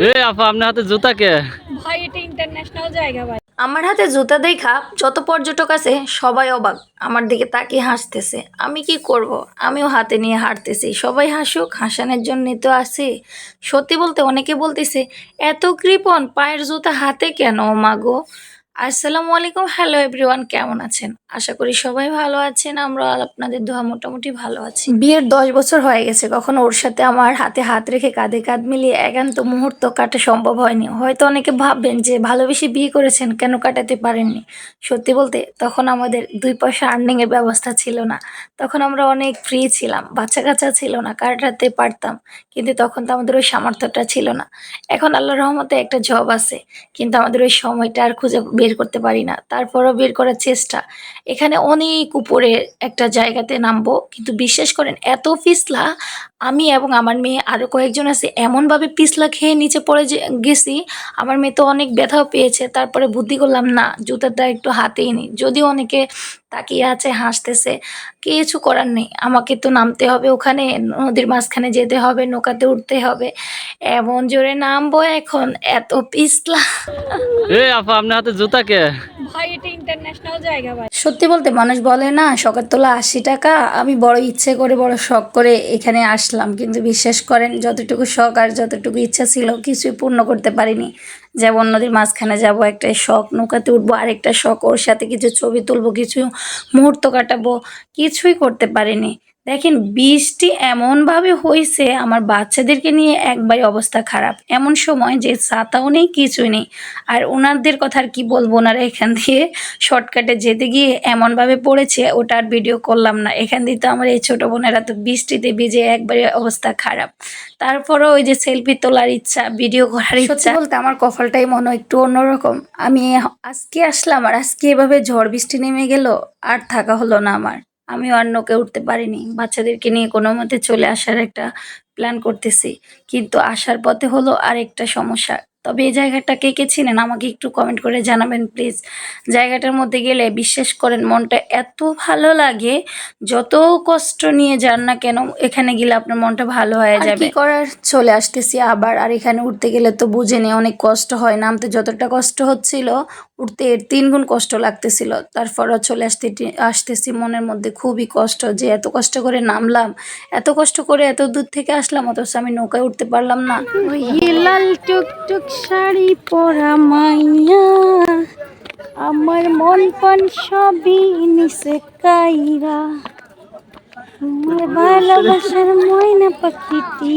এ আপা আপনার হাতে জুতা কে? ভাই এটা ইন্টারন্যাশনাল জায়গা ভাই। আমার হাতে জুতা দেখা যত পর্যটক আছে সবাই অবাক। আমার দিকে তাকিয়ে হাসতেছে। আমি কি করব? আমিও হাতে নিয়ে হাঁটতেছি। সবাই হাসুক হাসানের জন্য তো আছে। সত্যি বলতে অনেকে বলতেছে এত কৃপন পায়ের জুতা হাতে কেন মাগো আসসালামু আলাইকুম। হ্যালো এভরিওয়ান কেমন আছেন? আশা করি সবাই ভালো আছেন। আমরা আপনাদের দোয়া মোটামুটি ভালো আছি। বিয়ের দশ বছর হয়ে গেছে। কখনো ওর সাথে আমার হাতে হাত রেখে কাঁধে কাঁধ মিলিয়ে একান্ত মুহূর্ত কাটা সম্ভব হয়নি। হয়তো অনেকে ভাববেন যে, ভালোবেসে বিয়ে করেছেন কেন কাটাতে পারেননি? সত্যি বলতে, তখন আমাদের দুই পয়সা আর্নিং এর ব্যবস্থা ছিল না। তখন আমরা অনেক ফ্রি ছিলাম। বাচ্চা কাচ্চা ছিল না, কাটাতে পারতাম। কিন্তু তখন তো আমাদের ওই সামর্থ্যটা ছিল না। এখন আল্লাহ রহমতে একটা জব আছে। কিন্তু আমাদের ওই সময়টা আর খুঁজে বের করতে পারি না, তারপরও বের করার চেষ্টা। এখানে অনেক উপরে একটা জায়গাতে নামবো, কিন্তু বিশ্বাস করেন, এত পিছলা, আমি এবং আমার মেয়ে আরও কয়েকজন আছে, এমনভাবে পিছলা খেয়ে নিচে পড়ে যে- গেছি, আমার মেয়ে তো অনেক ব্যথাও পেয়েছে, তারপরে বুদ্ধি করলাম, না, জুতাটা একটু হাতেই নিই যদি অনেকে তাকিয়ে আছে হাসতেছে। কিছু করার নেই। আমাকে তো নামতে হবে ওখানে নদীর মাঝখানে যেতে হবে নৌকাতে উঠতে হবে। এমন জোরে নামবো এখন এত পিছলা। এ আপা আপনার হাতে জুতা কে? ভাই এটা ইন্টারন্যাশনাল জায়গা ভাই। সত্যি বলতে মানুষ বলে না শখের তোলা আশি টাকা। আমি বড় ইচ্ছে করে বড় শখ করে এখানে আসলাম। কিন্তু বিশ্বাস করেন যতটুকু শখ আর যতটুকু ইচ্ছা ছিল কিছুই পূর্ণ করতে পারিনি। যেমন নদীর মাঝখানে যাব, একটা শখ, নৌকাতে উঠবো, আরেকটা শখ, ওর সাথে কিছু ছবি তুলবো, কিছু মুহূর্ত কাটাবো, কিছুই করতে পারিনি। দেখেন বৃষ্টি এমনভাবে হয়েছে আমার বাচ্চাদেরকে নিয়ে একবারে অবস্থা খারাপ। এমন সময় যে ছাতাও নেই কিছুই নেই। আর ওনাদের কথা আর কি বলব ওনারা এখান দিয়ে শর্টকাটে যেতে গিয়ে এমনভাবে পড়েছে ওটা আর ভিডিও করলাম না। এখান দিয়ে তো আমার এই ছোটো বোনেরা তো বৃষ্টিতে ভিজে একবারে অবস্থা খারাপ। তারপরও ওই যে সেলফি তোলার ইচ্ছা ভিডিও করার ইচ্ছা। বলতে আমার কপালটাই মনে হয় একটু অন্যরকম। আমি আজকে আসলাম আর আজকে এভাবে ঝড় বৃষ্টি নেমে গেল আর থাকা হলো না আমার। আমিও আর নৌকে উঠতে পারিনি। বাচ্চাদেরকে নিয়ে কোনো মতে চলে আসার একটা প্ল্যান করতেছি। কিন্তু আসার পথে হলো আরেকটা সমস্যা। তবে এই জায়গাটা কে কে ছিলেন আমাকে একটু কমেন্ট করে জানাবেন প্লিজ জায়গাটার মধ্যে গেলে বিশ্বাস করেন মনটা এত ভালো লাগে যত কষ্ট নিয়ে যান না কেন এখানে গেলে আপনার মনটা ভালো হয়ে যাবে। করার? চলে আসতেছি আবার আর এখানে উঠতে গেলে তো বুঝেনি অনেক কষ্ট হয়। নামতে যতটা কষ্ট হচ্ছিল উঠতে এর তিন গুণ কষ্ট লাগতেছিল। তারপরও চলে আসতে আসতেছি মনের মধ্যে খুবই কষ্ট যে এত কষ্ট করে নামলাম এত কষ্ট করে এত দূর থেকে আসলাম অথচ আমি নৌকায় উঠতে পারলাম না। লাল টুকটুক শাড়ি পরা মাইয়া। আমার মন পান সবই নিচে কাইরা। আমার ভালোবাসার ময়না পাখিটি।